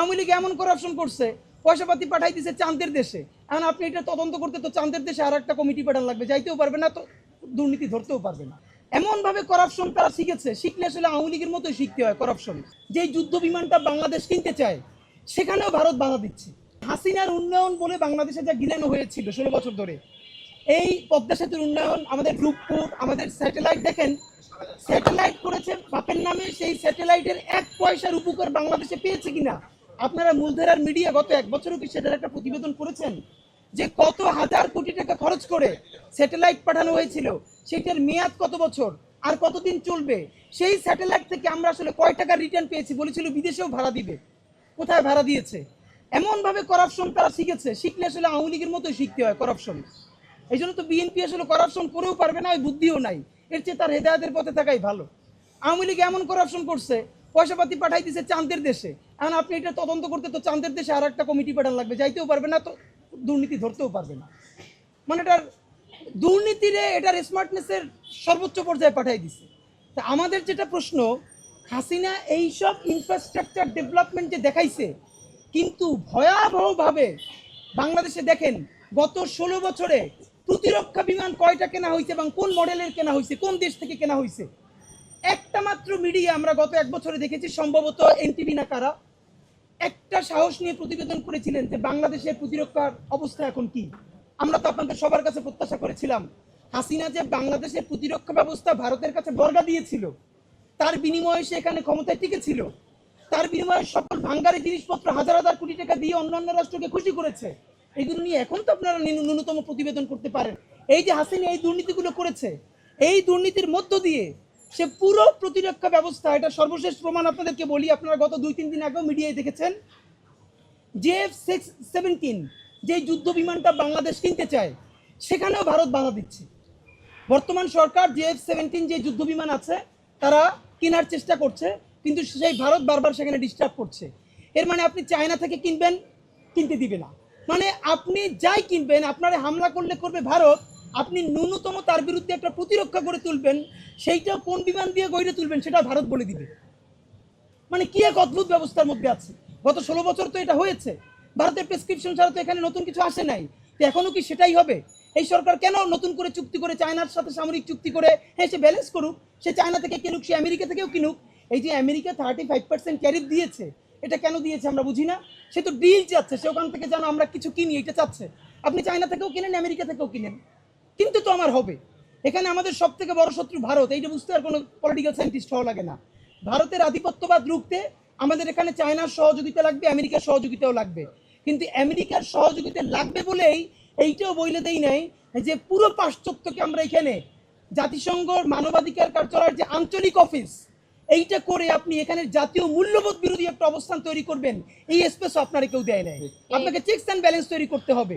আওয়ামী লীগ এমন করাপশন করছে পয়সা পাতি পাঠাই দিছে চাঁদের দেশে। এখন আপনি এটা তদন্ত করতে তো চাঁদের দেশে আর একটা কমিটি পাঠান লাগবে, যাইতেও পারবে না তো, দুর্নীতি ধরতেও পারবে না। এমন ভাবে করাপশন তারা শিখেছে, শিখলে আসলে আওয়ামী লীগের মতোই শিখতে হয় করাপশন যেই যুদ্ধ বিমানটা বাংলাদেশ কিনতে চায়, সেখানেও ভারত বাধা দিচ্ছে। হাসিনার উন্নয়ন বলে বাংলাদেশে যা গিলানো হয়েছিল ষোলো বছর ধরে, এই পদ্মা সেতুর উন্নয়ন, আমাদের রূপপুর আমাদের স্যাটেলাইট দেখেন স্যাটেলাইট করেছে বাপের নামে সেই স্যাটেলাইটের এক পয়সার উপকার বাংলাদেশে পেয়েছে কিনা? আপনারা মূলধারার মিডিয়া গত এক বছরও কি সেটার একটা প্রতিবেদন করেছেন? যে কত হাজার কোটি টাকা খরচ করে স্যাটেলাইট পাঠানো হয়েছিল, সেটার মেয়াদ কত বছর? আর কতদিন চলবে? সেই স্যাটেলাইট থেকে আমরা আসলে কয় টাকা রিটার্ন পেয়েছি বলেছিল, বিদেশেও ভাড়া দিবে। কোথায় ভাড়া দিয়েছে? এমনভাবে করাপশন তারা শিখেছে, শিখলে আসলে আওয়ামী লীগের মতোই শিখতে হয় করাপশন এই জন্য তো বিএনপি আসলে করাপশন করেও পারবে না, ওই বুদ্ধিও নাই। এর চেয়ে তার হেদায়তের পথে থাকাই ভালো। আওয়ামী লীগ এমন করাপশন করছে, পয়সাপাতি পাঠাই দিছে চাঁদের দেশে। এখন আপনি এটা তদন্ত করতে তো চাঁদের দেশে আর একটা কমিটি পাঠান লাগবে, যাইতেও পারবে না তো, দুর্নীতি ধরতেও পারবে না। মানে এটার দুর্নীতিরে এটার স্মার্টনেসের সর্বোচ্চ পর্যায়ে পাঠাই দিছে। তা আমাদের যেটা প্রশ্ন, হাসিনা এইসব ইনফ্রাস্ট্রাকচার ডেভেলপমেন্ট যে দেখাইছে, কিন্তু ভয়াবহভাবে বাংলাদেশে দেখেন, গত ষোলো বছরে প্রতিরক্ষা বিমান কয়টা কেনা হয়েছে এবং কোন মডেলের কেনা হয়েছে কোন দেশ থেকে কেনা হয়েছে একটা মাত্র মিডিয়া আমরা গত এক বছরে দেখেছি, সম্ভবত এনটিভি না কারা? একটা সাহস নিয়ে প্রতিবেদন করেছিলেন যে বাংলাদেশের প্রতিরক্ষার অবস্থা এখন কি। আমরা তো আপনাদের সবার কাছে প্রত্যাশা করেছিলাম। হাসিনা যে বাংলাদেশের প্রতিরক্ষা ব্যবস্থা ভারতের কাছে বর্গা দিয়েছিল, তার বিনিময়ে সে এখানে ক্ষমতায় টিকেছিল। তার বিনিময়ে সকল ভাঙ্গারি জিনিসপত্র হাজার হাজার কোটি টাকা দিয়ে অন্যান্য রাষ্ট্রকে খুশি করেছে। এগুলো নিয়ে এখন তো আপনারা ন্যূনতম প্রতিবেদন করতে পারেন। এই যে হাসিনা এই দুর্নীতিগুলো করেছে, এই দুর্নীতির মধ্য দিয়ে সে পুরো প্রতিরক্ষা ব্যবস্থা, এটা সর্বশেষ প্রমাণ আপনাদেরকে বলি, আপনারা গত দুই, তিন দিন আগেও মিডিয়ায় দেখেছেন। জেএফ সিক্স সেভেন্টিন যে যুদ্ধ বিমানটা বাংলাদেশ কিনতে চায়, সেখানেও ভারত বাধা দিচ্ছে। বর্তমান সরকার জেএফ সেভেন্টিন যে যুদ্ধ বিমান আছে, তারা কেনার চেষ্টা করছে, কিন্তু সেই ভারত বারবার সেখানে ডিস্টার্ব করছে। এর মানে আপনি চায়না থেকে কিনবেন, কিনতে দিবে না। মানে আপনি যাই কিনবেন, আপনারে হামলা করলে করবে ভারত আপনি ন্যূনতম তার বিরুদ্ধে একটা প্রতিরক্ষা করে তুলবেন, সেইটা কোন বিমান দিয়ে গড়ে তুলবেন সেটা ভারত বলে দিবে। মানে কি এক অদ্ভুত ব্যবস্থার মধ্যে আছে। গত ষোলো বছর তো এটা হয়েছে। ভারতের প্রেসক্রিপশন ছাড়া তো এখানে নতুন কিছু আসে নাই। তো এখনও কি সেটাই হবে? এই সরকার কেন নতুন করে চুক্তি করে চায়নার সাথে সামরিক চুক্তি করে হ্যাঁ সে ব্যালেন্স করুক, সে চায়না থেকে কিনুক, সে আমেরিকা থেকেও কিনুক, এই যে America thirty five percent tariff দিয়েছে, এটা কেন দিয়েছে আমরা বুঝি না? সে তো ডিল চাচ্ছে, সে ওখান থেকে যেন আমরা কিছু কিনি এটা চাচ্ছে। আপনি চায়না থেকেও কিনেন, আমেরিকা থেকেও কিনেন। কিন্তু তো আমার হবে। এখানে আমাদের সব থেকে বড় শত্রু ভারত। এইটা বুঝতে আর কোনো পলিটিক্যাল সায়েন্টিস্ট হওয়া লাগে না। ভারতের আধিপত্যবাদ রুখতে আমাদের এখানে চায়নার সহযোগিতা লাগবে আমেরিকার সহযোগিতাও লাগবে। কিন্তু আমেরিকার সহযোগিতা লাগবে বলেই এইটাও বইলে দেই নাই যে পুরো পাশ্চাত্যকে আমরা এখানে জাতিসংঘর মানবাধিকার কার্যালয়ের যে আঞ্চলিক অফিস এইটা করে আপনি এখানে জাতীয় মূল্যবোধ বিরোধী একটা অবস্থান তৈরি করবেন এই স্পেস আপনারা কেউ দেয় নাই। আপনাকে চেকস অ্যান্ড ব্যালেন্স তৈরি করতে হবে।